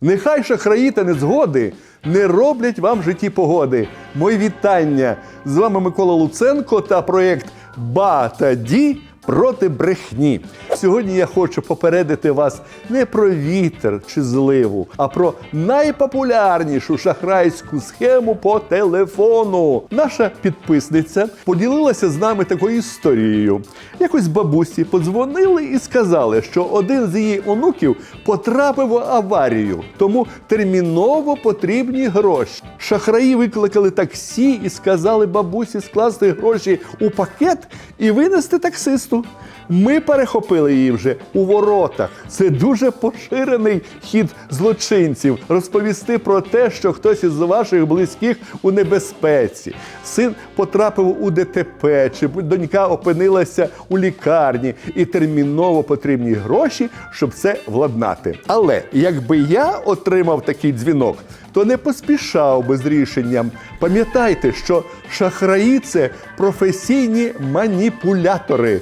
Нехай шахраї та незгоди не роблять вам в житті погоди. Мої вітання! З вами Микола Луценко та проєкт Ба та Ді проти брехні. Сьогодні я хочу попередити вас не про вітер чи зливу, а про найпопулярнішу шахрайську схему по телефону. Наша підписниця поділилася з нами такою історією. Якось бабусі подзвонили і сказали, що один з її онуків потрапив в аварію, тому терміново потрібні гроші. Шахраї викликали таксі і сказали бабусі скласти гроші у пакет і винести таксисту. Ми перехопили її вже у воротах. Це дуже поширений хід злочинців розповісти про те, що хтось із ваших близьких у небезпеці. Син потрапив у ДТП, чи донька опинилася у лікарні, і терміново потрібні гроші, щоб це владнати. Але якби я отримав такий дзвінок, то не поспішав би з рішенням. Пам'ятайте, що шахраї це професійні маніпулятори.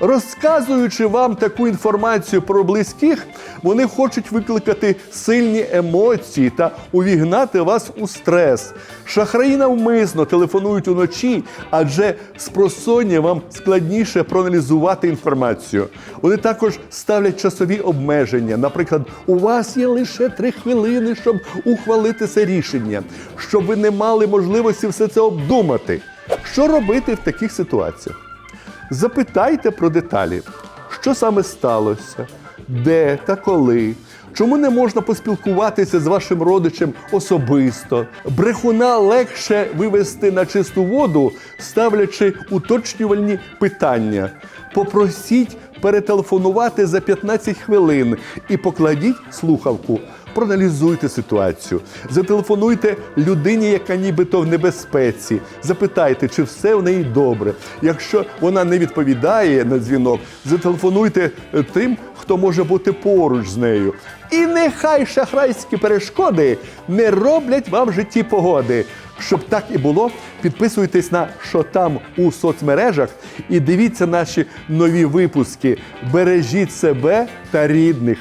Розказуючи вам таку інформацію про близьких, вони хочуть викликати сильні емоції та увігнати вас у стрес. Шахраї навмисно телефонують уночі, адже з просоння вам складніше проаналізувати інформацію. Вони також ставлять часові обмеження. Наприклад, у вас є лише три хвилини, щоб ухвалити це рішення, щоб ви не мали можливості все це обдумати. Що робити в таких ситуаціях? Запитайте про деталі, що саме сталося, де та коли. Чому не можна поспілкуватися з вашим родичем особисто? Брехуна легше вивести на чисту воду, ставлячи уточнювальні питання. Попросіть перетелефонувати за 15 хвилин і покладіть слухавку. Проаналізуйте ситуацію, зателефонуйте людині, яка нібито в небезпеці. Запитайте, чи все в неї добре. Якщо вона не відповідає на дзвінок, зателефонуйте е, тим, хто може бути поруч з нею. І нехай шахрайські перешкоди не роблять вам в житті погоди. Щоб так і було, підписуйтесь на що там у соцмережах і дивіться наші нові випуски. Бережіть себе та рідних.